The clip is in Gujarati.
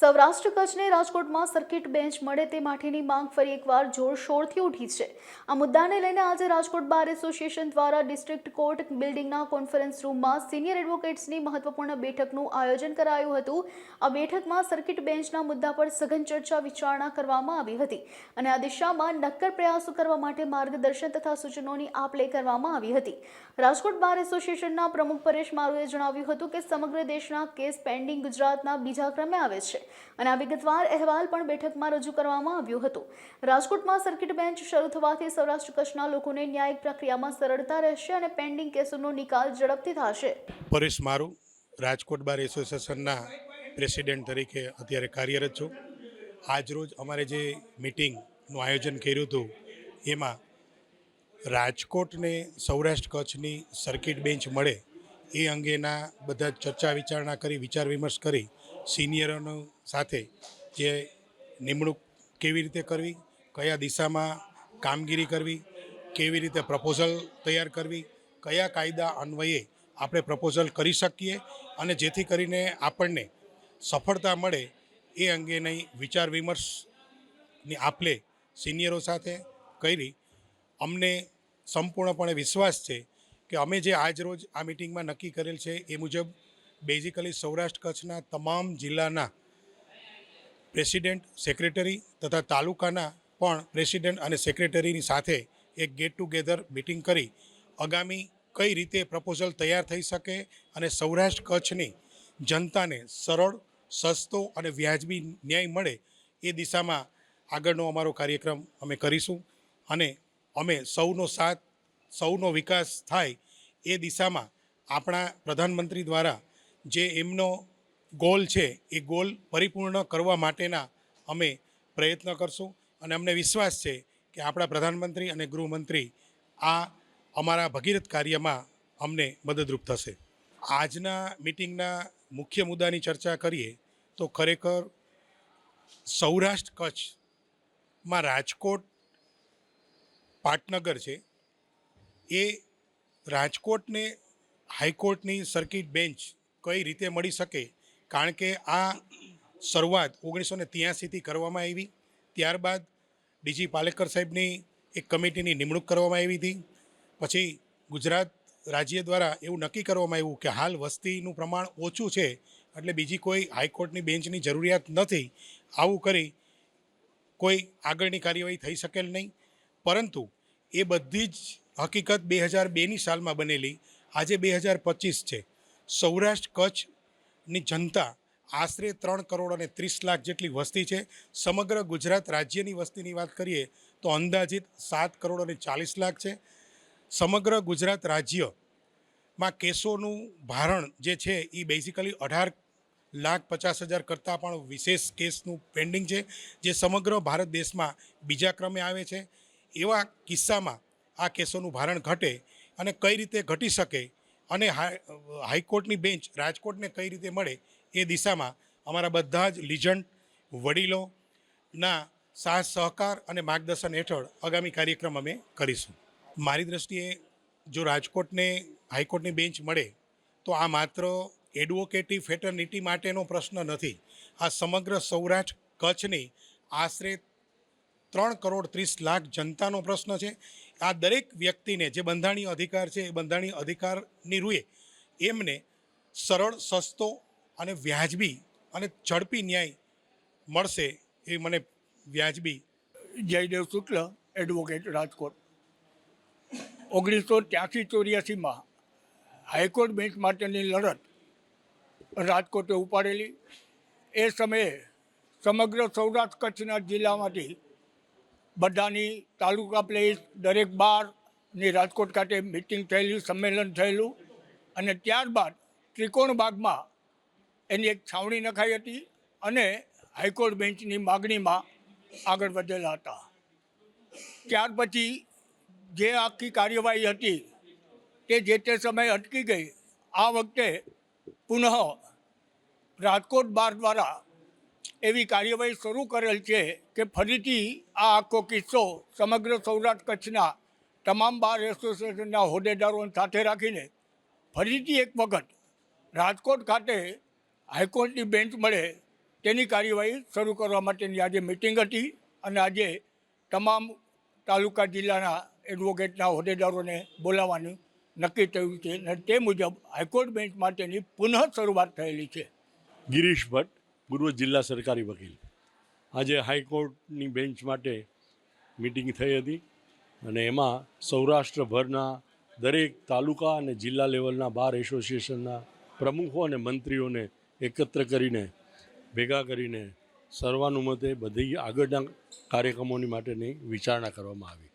સૌરાષ્ટ્ર કચ્છને રાજકોટમાં સર્કિટ બેન્ચ મળે તે માટેની માંગ ફરી એકવાર જોરશોરથી ઉઠી છે. આ મુદ્દાને લઈને આજે રાજકોટ બાર એસોસિએશન દ્વારા ડિસ્ટ્રિક્ટ કોર્ટ બિલ્ડિંગના કોન્ફરન્સ રૂમમાં સિનિયર એડવોકેટ્સની મહત્વપૂર્ણ બેઠકનું આયોજન કરાયું હતું. આ બેઠકમાં સર્કિટ બેન્ચના મુદ્દા પર સઘન ચર્ચા વિચારણા કરવામાં આવી હતી અને આ દિશામાં નક્કર પ્રયાસો કરવા માટે માર્ગદર્શન તથા સૂચનોની આપ લે કરવામાં આવી હતી. રાજકોટ બાર એસોસિએશનના પ્રમુખ પરેશ મારુએ જણાવ્યું હતું કે સમગ્ર દેશના કેસ પેન્ડિંગ ગુજરાતના બીજા ક્રમે આવે છે. અને આ વિગતવાર અહેવાલ પણ બેઠકમાં રજૂ કરવામાં આવ્યો હતો. રાજકોટમાં સર્કિટ બેન્ચ શરૂ થવાથી સૌરાષ્ટ્ર કચ્છના લોકોને ન્યાયિક પ્રક્રિયામાં સરળતા રહેશે અને પેન્ડિંગ કેસોનો નિકાલ ઝડપથી થશે. પરેશ મારું, રાજકોટ બાર એસોસિએશનના પ્રેસિડેન્ટ તરીકે અત્યારે કાર્યરત છું. આજરોજ અમારે જે મિટિંગનું આયોજન કર્યું હતું, એમાં રાજકોટને સૌરાષ્ટ્ર કચ્છની સર્કિટ બેન્ચ મળે એ અંગેના બધા ચર્ચા વિચારણા કરી, વિચાર વિમર્શ કરી સિનિયરોનો સાથે જે નિમણૂક કેવી રીતે કરવી, કયા દિશામાં કામગીરી કરવી, કેવી રીતે પ્રપોઝલ તૈયાર કરવી, કયા કાયદા અન્વયે આપણે પ્રપોઝલ કરી શકીએ અને જેથી કરીને આપણને સફળતા મળે એ અંગેની વિચાર વિમર્શની આપલે સિનિયરો સાથે કરી. અમને સંપૂર્ણપણે વિશ્વાસ છે કે અમે જે આજ રોજ આ મિટિંગમાં નક્કી કરેલ છે એ મુજબ બેઝિકલી સૌરાષ્ટ્ર કચ્છના તમામ જિલ્લાના પ્રેસિડેન્ટ સેક્રેટરી તથા તાલુકાના પણ પ્રેસિડેન્ટ અને સેક્રેટરીની સાથે એક ગેટ ટુગેધર મિટિંગ કરી. આગામી કઈ રીતે પ્રપોઝલ તૈયાર થઈ શકે અને સૌરાષ્ટ્ર કચ્છની જનતાને સરળ, સસ્તો અને વ્યાજબી ન્યાય મળે એ દિશામાં આગળનો અમારો કાર્યક્રમ અમે કરીશું અને અમે સૌનો સાથ, સૌનો વિકાસ થાય એ દિશામાં આપણા પ્રધાનમંત્રી દ્વારા જે એમનો ગોલ છે, એ ગોલ પરિપૂર્ણ કરવા માટેના અમે પ્રયત્ન કરશું. અને અમને વિશ્વાસ છે કે આપણા પ્રધાનમંત્રી અને ગૃહમંત્રી આ અમારા ભગીરથ કાર્યમાં અમને મદદરૂપ થશે. આજના મિટિંગના મુખ્ય મુદ્દાની ચર્ચા કરીએ તો ખરેખર સૌરાષ્ટ્ર કચ્છમાં રાજકોટ પાટનગર છે, એ રાજકોટને હાઈકોર્ટની સર્કિટ બેન્ચ કઈ રીતે મળી શકે? કારણ કે આ શરૂઆત ઓગણીસો ને ત્યાસીથી કરવામાં આવી. ત્યારબાદ ડીજી પાલેકર સાહેબની એક કમિટીની નિમણૂક કરવામાં આવી હતી. પછી ગુજરાત રાજ્ય દ્વારા એવું નક્કી કરવામાં આવ્યું કે હાલ વસ્તીનું પ્રમાણ ઓછું છે, એટલે બીજી કોઈ હાઈકોર્ટની બેન્ચની જરૂરિયાત નથી. આવું કરી કોઈ આગળની કાર્યવાહી થઈ શકેલ નહીં. પરંતુ એ બધી જ હકીકત બે હજાર બેની સાલમાં બનેલી. આજે બે હજાર પચીસ છે. સૌરાષ્ટ્ર કચ્છની જનતા આશરે ત્રણ કરોડ અને ત્રીસ લાખ જેટલી વસ્તી છે. સમગ્ર ગુજરાત રાજ્યની વસ્તીની વાત કરીએ તો અંદાજિત સાત કરોડ અને ચાલીસ લાખ છે. સમગ્ર ગુજરાત રાજ્યમાં કેસોનું ભારણ જે છે એ બેઝિકલી અઢાર લાખ પચાસ હજાર કરતાં પણ વિશેષ કેસનું પેન્ડિંગ છે, જે સમગ્ર ભારત દેશમાં બીજા ક્રમે આવે છે. એવા કિસ્સામાં આ કેસોનું ભારણ ઘટે અને કઈ રીતે ઘટી શકે અને હાઈ, હાઈકોર્ટની બેન્ચ રાજકોટને કઈ રીતે મળે એ દિશામાં અમારા બધા જ લિજન્ડ વડીલોના સાહસ સહકાર અને માર્ગદર્શન હેઠળ આગામી કાર્યક્રમ અમે કરીશું. મારી દૃષ્ટિએ જો રાજકોટને, હાઈકોર્ટની બેન્ચ મળે, તો આ માત્ર એડવોકેટિવ ફેટર્નિટી માટેનો પ્રશ્ન નથી. આ સમગ્ર સૌરાષ્ટ્ર કચ્છની આશરે ત્રણ કરોડ ત્રીસ લાખ જનતાનો પ્રશ્ન છે. આ દરેક વ્યક્તિને જે બંધારણીય અધિકાર છે, એ બંધારણીય અધિકારની રૂએ એમને સરળ, સસ્તો અને વ્યાજબી અને ઝડપી ન્યાય મળશે એ મને વ્યાજબી જયદેવ શુક્લ એડવોકેટ રાજકોટ. ઓગણીસો ત્યાંસી ચોર્યાસીમાં હાઈકોર્ટ બેન્ચ માટેની લડત રાજકોટે ઉપાડેલી. એ સમયે સમગ્ર સૌરાષ્ટ્ર કચ્છના જિલ્લામાંથી બધાની તાલુકા પ્લેસ, દરેક બારની રાજકોટ ખાતે મિટિંગ થયેલી, સંમેલન થયેલું. અને ત્યારબાદ ત્રિકોણ બાગમાં એની એક છાવણી નખાઈ હતી અને હાઈકોર્ટ બેન્ચની માગણીમાં આગળ વધેલા હતા. ત્યાર પછી જે આખી કાર્યવાહી હતી તે જે તે સમયે અટકી ગઈ, આ વખતે પુનઃ રાજકોટ બાર દ્વારા એવી કાર્યવાહી શરૂ કરેલ છે કે ફરીથી આ આખો કિસ્સો સમગ્ર સૌરાષ્ટ્ર કચ્છના તમામ બાર એસોસિએશનના હોદ્દેદારોને સાથે રાખીને ફરીથી એક વખત રાજકોટ ખાતે હાઈકોર્ટની બેન્ચ મળે તેની કાર્યવાહી શરૂ કરવા માટેની આજે મિટિંગ હતી અને આજે તમામ તાલુકા જિલ્લાના એડવોકેટના હોદ્દેદારોને બોલાવવાનું નક્કી થયું છે અને તે મુજબ હાઈકોર્ટ બેન્ચ માટેની પુનઃ શરૂઆત થયેલી છે. ગિરીશ ભટ્ટ. પૂર્વ જિલ્લા સરકારી વકીલ. આજે હાઈકોર્ટની બેન્ચ માટે મિટિંગ થઈ હતી અને એમાં સૌરાષ્ટ્રભરના દરેક તાલુકા અને જિલ્લા લેવલના બાર એસોસિએશનના પ્રમુખો અને મંત્રીઓને એકત્ર કરીને, ભેગા કરીને સર્વાનુમતે બધી આગળના કાર્યક્રમોની માટેની વિચારણા કરવામાં આવી.